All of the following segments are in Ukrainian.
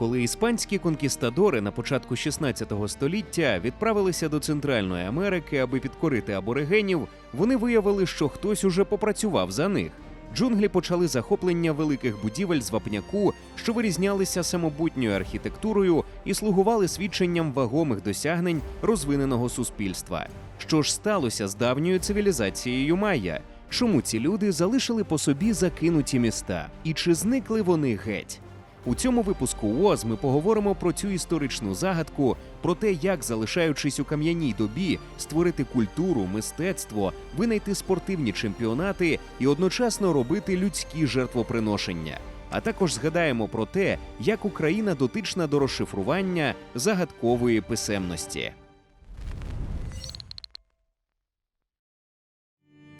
Коли іспанські конкістадори на початку 16 століття відправилися до Центральної Америки, аби підкорити аборигенів, вони виявили, що хтось уже попрацював за них. Джунглі почали захоплення великих будівель з вапняку, що вирізнялися самобутньою архітектурою і слугували свідченням вагомих досягнень розвиненого суспільства. Що ж сталося з давньою цивілізацією майя? Чому ці люди залишили по собі закинуті міста? І чи зникли вони геть? У цьому випуску ООЗ ми поговоримо про цю історичну загадку, про те, як, залишаючись у кам'яній добі, створити культуру, мистецтво, винайти спортивні чемпіонати і одночасно робити людські жертвоприношення. А також згадаємо про те, як Україна дотична до розшифрування загадкової писемності.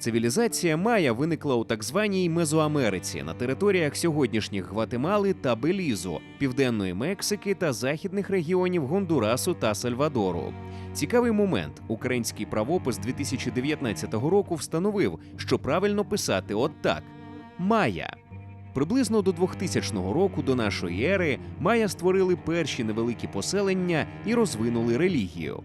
Цивілізація Майя виникла у так званій Мезоамериці на територіях сьогоднішніх Гватемали та Белізу, Південної Мексики та західних регіонів Гондурасу та Сальвадору. Цікавий момент: український правопис 2019 року встановив, що правильно писати от так: Майя. Приблизно до 2000 року до нашої ери майя створили перші невеликі поселення і розвинули релігію.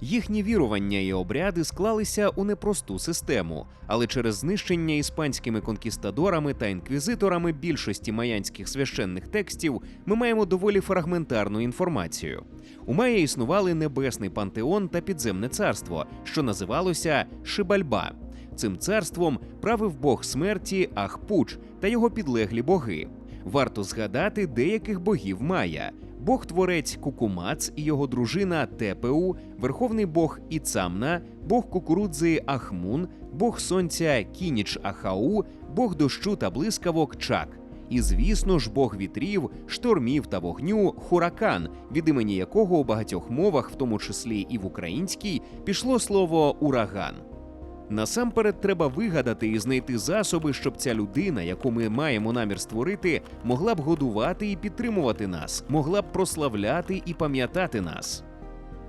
Їхні вірування і обряди склалися у непросту систему, але через знищення іспанськими конкістадорами та інквізиторами більшості маянських священних текстів ми маємо доволі фрагментарну інформацію. У Майя існували небесний пантеон та підземне царство, що називалося Шибальба. Цим царством правив бог смерті Ахпуч та його підлеглі боги. Варто згадати деяких богів Майя. Бог-творець Кукумац і його дружина Тепеу, верховний бог Іцамна, бог кукурудзи Ахмун, бог сонця Кініч Ахау, бог дощу та блискавок Чак. І, звісно ж, бог вітрів, штормів та вогню Хуракан, від імені якого у багатьох мовах, в тому числі і в українській, пішло слово ураган. Насамперед треба вигадати і знайти засоби, щоб ця людина, яку ми маємо намір створити, могла б годувати і підтримувати нас, могла б прославляти і пам'ятати нас.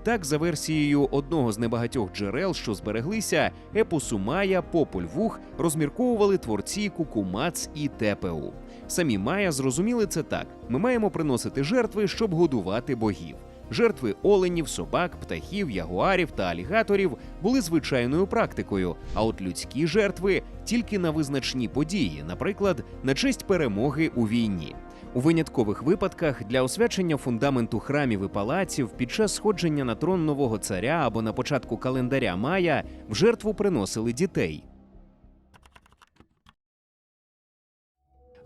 Так, за версією одного з небагатьох джерел, що збереглися, епосу Майя Популь Вух розмірковували творці Кукумац і Тепеу. Самі Майя зрозуміли це так: ми маємо приносити жертви, щоб годувати богів. Жертви оленів, собак, птахів, ягуарів та алігаторів були звичайною практикою. А от людські жертви тільки на визначні події, наприклад, на честь перемоги у війні. У виняткових випадках для освячення фундаменту храмів і палаців під час сходження на трон нового царя або на початку календаря Майя в жертву приносили дітей.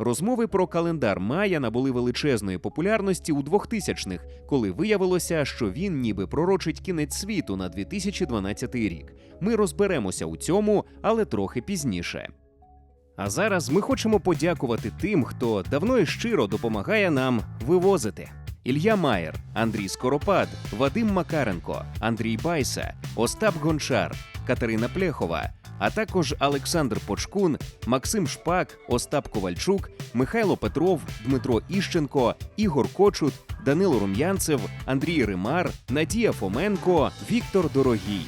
Розмови про календар Майя набули величезної популярності у 2000-х, коли виявилося, що він ніби пророчить кінець світу на 2012 рік. Ми розберемося у цьому, але трохи пізніше. А зараз ми хочемо подякувати тим, хто давно і щиро допомагає нам вивозити. Ілля Маєр, Андрій Скоропад, Вадим Макаренко, Андрій Байса, Остап Гончар, Катерина Плехова, а також Олександр Почкун, Максим Шпак, Остап Ковальчук, Михайло Петров, Дмитро Іщенко, Ігор Кочут, Данило Рум'янцев, Андрій Римар, Надія Фоменко, Віктор Дорогій.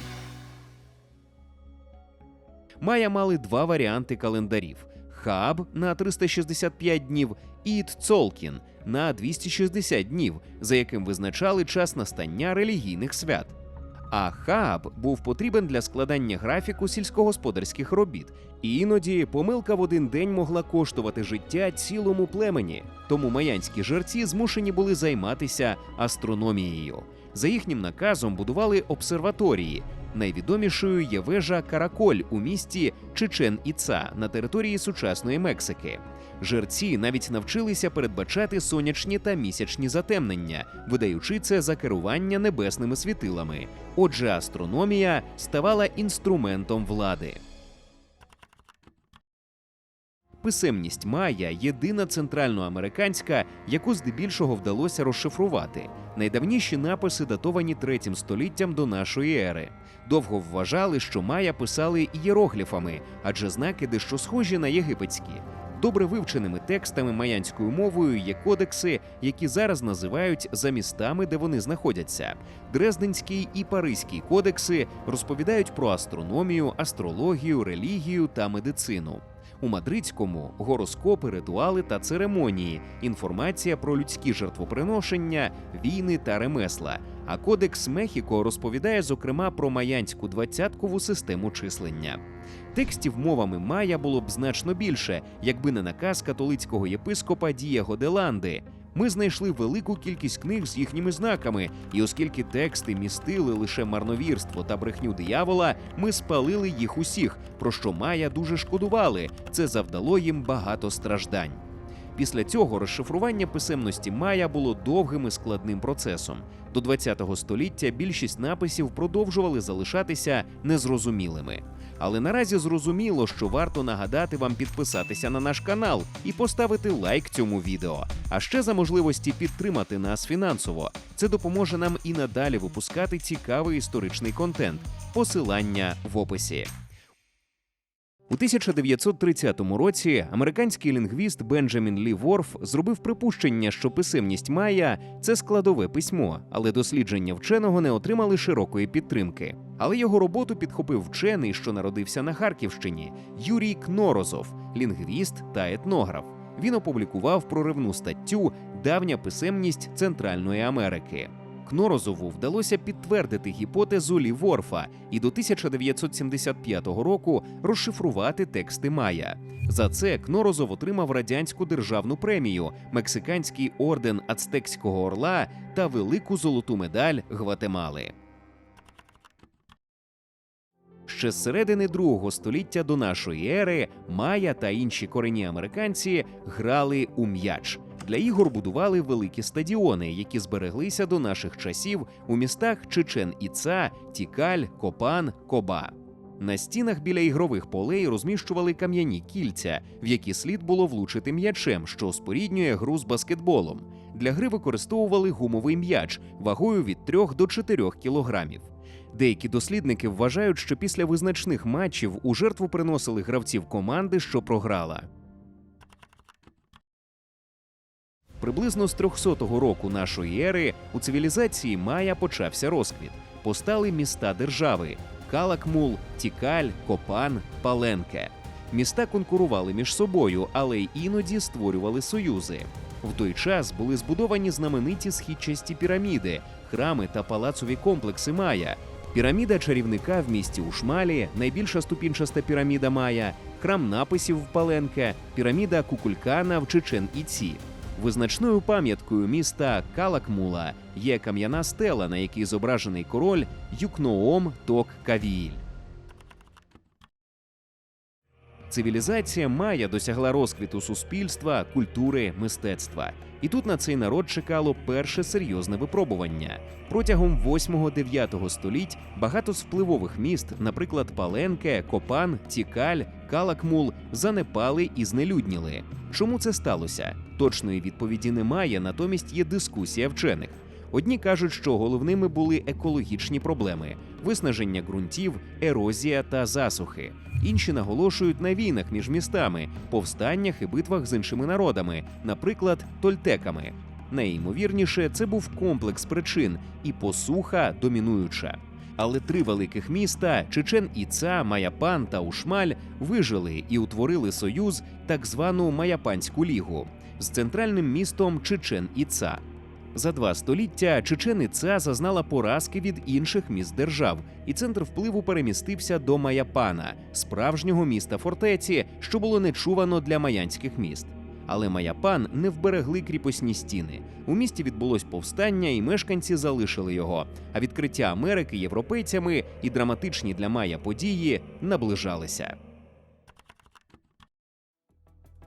Майя мали два варіанти календарів: Хаб на 365 днів і Цолкін на 260 днів, за яким визначали час настання релігійних свят. А хаб був потрібен для складання графіку сільськогосподарських робіт, і іноді помилка в один день могла коштувати життя цілому племені. Тому маянські жерці змушені були займатися астрономією. За їхнім наказом будували обсерваторії. Найвідомішою є вежа Караколь у місті Чечен Іца на території сучасної Мексики. Жерці навіть навчилися передбачати сонячні та місячні затемнення, видаючи це за керування небесними світилами. Отже, астрономія ставала інструментом влади. Писемність Майя єдина центральноамериканська, яку здебільшого вдалося розшифрувати. Найдавніші написи датовані третім століттям до нашої ери. Довго вважали, що Майя писали ієрогліфами, адже знаки дещо схожі на єгипетські. Добре вивченими текстами маянською мовою є кодекси, які зараз називають за містами, де вони знаходяться. Дрезденський і Паризький кодекси розповідають про астрономію, астрологію, релігію та медицину. У мадридському гороскопи, ритуали та церемонії, інформація про людські жертвоприношення, війни та ремесла. А кодекс Мехіко розповідає зокрема про маянську двадцяткову систему числення. Текстів мовами Майя було б значно більше, якби не наказ католицького єпископа Дієго де Ланди. Ми знайшли велику кількість книг з їхніми знаками, і оскільки тексти містили лише марновірство та брехню диявола, ми спалили їх усіх, про що Майя дуже шкодували. Це завдало їм багато страждань. Після цього розшифрування писемності Майя було довгим і складним процесом. До ХХ століття більшість написів продовжували залишатися незрозумілими. Але наразі зрозуміло, що варто нагадати вам підписатися на наш канал і поставити лайк цьому відео. А ще за можливості підтримати нас фінансово. Це допоможе нам і надалі випускати цікавий історичний контент. Посилання в описі. У 1930 році американський лінгвіст Бенджамін Лі Ворф зробив припущення, що писемність Майя – це складове письмо, але дослідження вченого не отримали широкої підтримки. Але його роботу підхопив вчений, що народився на Харківщині Юрій Кнорозов, лінгвіст та етнограф. Він опублікував проривну статтю Давня писемність Центральної Америки. Кнорозову вдалося підтвердити гіпотезу Лі Ворфа і до 1975 року розшифрувати тексти Майя. За це Кнорозов отримав радянську державну премію, мексиканський орден Ацтекського орла та велику золоту медаль Гватемали. Ще з середини другого століття до нашої ери Майя та інші корінні американці грали у м'яч. Для ігор будували великі стадіони, які збереглися до наших часів у містах Чечен Іца, Тікаль, Копан, Коба. На стінах біля ігрових полей розміщували кам'яні кільця, в які слід було влучити м'ячем, що споріднює гру з баскетболом. Для гри використовували гумовий м'яч вагою від 3 до 4 кілограмів. Деякі дослідники вважають, що після визначних матчів у жертву приносили гравців команди, що програла. Приблизно з 300-го року нашої ери у цивілізації Майя почався розквіт. Постали міста держави Калакмул, Тікаль, Копан, Паленке. Міста конкурували між собою, але й іноді створювали союзи. В той час були збудовані знамениті східчасті піраміди, храми та палацові комплекси Майя. Піраміда чарівника в місті Ушмалі, найбільша ступінчаста піраміда Майя, храм написів в Паленке, піраміда Кукулькана в Чечен Іці. Визначною пам'яткою міста Калакмула є кам'яна стела, на якій зображений король Юкноом Ток Кавіїль. Цивілізація Майя досягла розквіту суспільства, культури, мистецтва. І тут на цей народ чекало перше серйозне випробування. Протягом 8-9 століть багато з впливових міст, наприклад, Паленке, Копан, Тікаль, Калакмул, занепали і знелюдніли. Чому це сталося? Точної відповіді немає, натомість є дискусія вчених. Одні кажуть, що головними були екологічні проблеми: виснаження ґрунтів, ерозія та засухи. Інші наголошують на війнах між містами, повстаннях і битвах з іншими народами, наприклад, тольтеками. Найімовірніше, це був комплекс причин, і посуха домінуюча. Але три великих міста Чечен Іца, Маяпан та Ушмаль вижили і утворили союз, так звану Маяпанську лігу, з центральним містом Чечен Іца. За два століття Чечен Іца зазнала поразки від інших міст держав, і центр впливу перемістився до Маяпана, справжнього міста фортеці, що було нечувано для маянських міст. Але Маяпан не вберегли кріпосні стіни. У місті відбулось повстання, і мешканці залишили його. А відкриття Америки європейцями і драматичні для Майя події наближалися.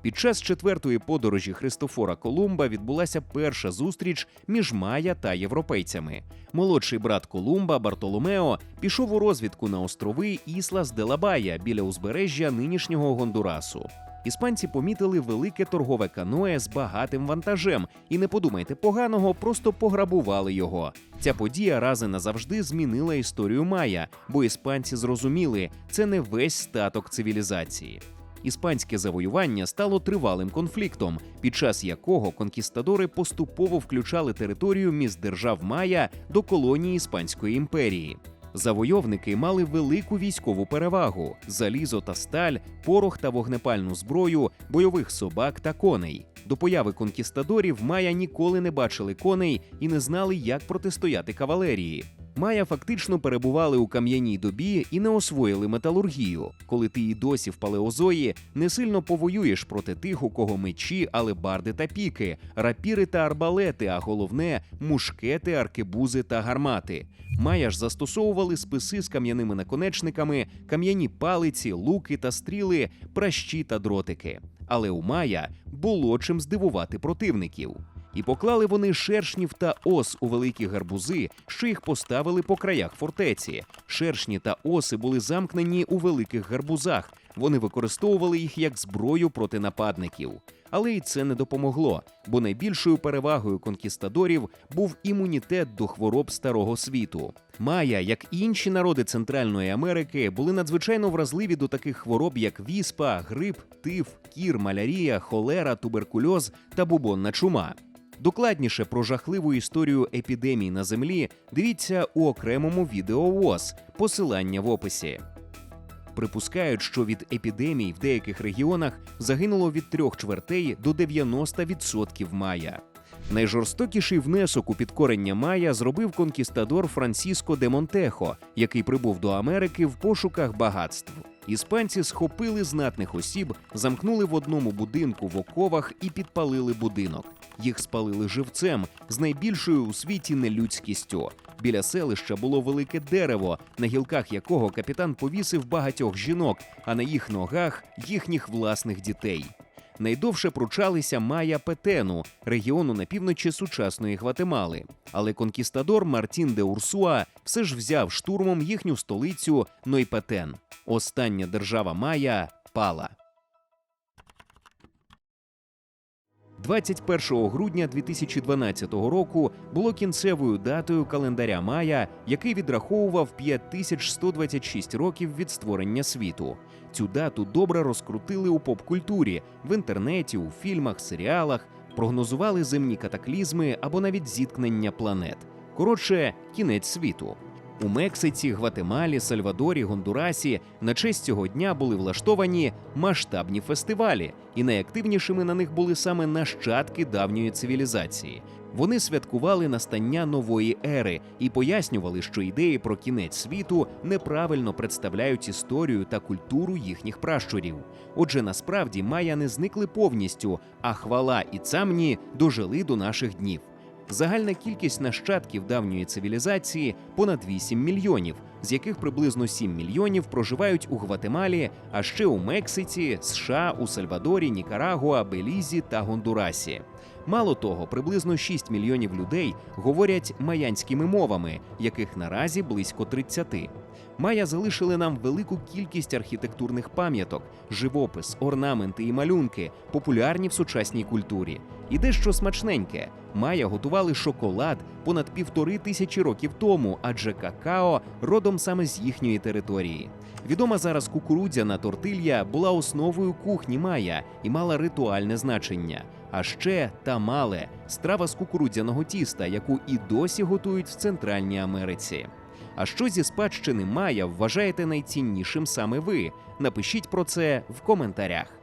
Під час четвертої подорожі Христофора Колумба відбулася перша зустріч між Майя та європейцями. Молодший брат Колумба Бартоломео пішов у розвідку на острови Іслас де Лабая біля узбережжя нинішнього Гондурасу. Іспанці помітили велике торгове каное з багатим вантажем, і не подумайте поганого, просто пограбували його. Ця подія раз назавжди змінила історію Майя, бо іспанці зрозуміли, це не весь статок цивілізації. Іспанське завоювання стало тривалим конфліктом, під час якого конкістадори поступово включали територію міст держав Майя до колонії Іспанської імперії. Завойовники мали велику військову перевагу: залізо та сталь, порох та вогнепальну зброю, бойових собак та коней. До появи конкістадорів Майя ніколи не бачили коней і не знали, як протистояти кавалерії. Майя фактично перебували у кам'яній добі і не освоїли металургію, коли ти і досі в палеозої не сильно повоюєш проти тих, у кого мечі, алебарди та піки, рапіри та арбалети, а головне мушкети, аркебузи та гармати. Майя ж застосовували списи з кам'яними наконечниками, кам'яні палиці, луки та стріли, пращі та дротики. Але у Майя було чим здивувати противників. І поклали вони шершнів та ос у великі гарбузи, що їх поставили по краях фортеці. Шершні та оси були замкнені у великих гарбузах. Вони використовували їх як зброю проти нападників. Але й це не допомогло, бо найбільшою перевагою конкістадорів був імунітет до хвороб старого світу. Майя, як і інші народи Центральної Америки, були надзвичайно вразливі до таких хвороб, як віспа, грип, тиф, кір, малярія, холера, туберкульоз та бубонна чума. Докладніше про жахливу історію епідемій на землі дивіться у окремому відео ВОЗ, посилання в описі. Припускають, що від епідемій в деяких регіонах загинуло від трьох чвертей до 90% майя. Найжорстокіший внесок у підкорення майя зробив конкістадор Франсіско де Монтехо, який прибув до Америки в пошуках багатств. Іспанці схопили знатних осіб, замкнули в одному будинку в оковах і підпалили будинок. Їх спалили живцем з найбільшою у світі нелюдськістю. Біля селища було велике дерево, на гілках якого капітан повісив багатьох жінок, а на їх ногах їхніх власних дітей. Найдовше пручалися Майя Петену, регіону на півночі сучасної Гватемали. Але конкістадор Мартін де Урсуа все ж взяв штурмом їхню столицю Нойпетен. Остання держава Майя пала. 21 грудня 2012 року було кінцевою датою календаря Майя, який відраховував 5126 років від створення світу. Цю дату добре розкрутили у поп-культурі, в інтернеті, у фільмах, серіалах, прогнозували земні катаклізми або навіть зіткнення планет. Коротше, кінець світу. У Мексиці, Гватемалі, Сальвадорі, Гондурасі на честь цього дня були влаштовані масштабні фестивалі, і найактивнішими на них були саме нащадки давньої цивілізації. Вони святкували настання нової ери і пояснювали, що ідеї про кінець світу неправильно представляють історію та культуру їхніх пращурів. Отже, насправді майя не зникли повністю, а хвала і цамні дожили до наших днів. Загальна кількість нащадків давньої цивілізації понад 8 мільйонів, з яких приблизно 7 мільйонів проживають у Гватемалі, а ще у Мексиці, США, у Сальвадорі, Нікарагуа, Белізі та Гондурасі. Мало того, приблизно 6 мільйонів людей говорять майянськими мовами, яких наразі близько 30. Майя залишили нам велику кількість архітектурних пам'яток, живопис, орнаменти і малюнки, популярні в сучасній культурі. І дещо смачненьке. Майя готували шоколад понад півтори тисячі років тому, адже какао родом саме з їхньої території. Відома зараз кукурудзяна тортилья була основою кухні Майя і мала ритуальне значення. А ще тамале страва з кукурудзяного тіста, яку і досі готують в Центральній Америці. А що зі спадщини Майя вважаєте найціннішим саме ви? Напишіть про це в коментарях.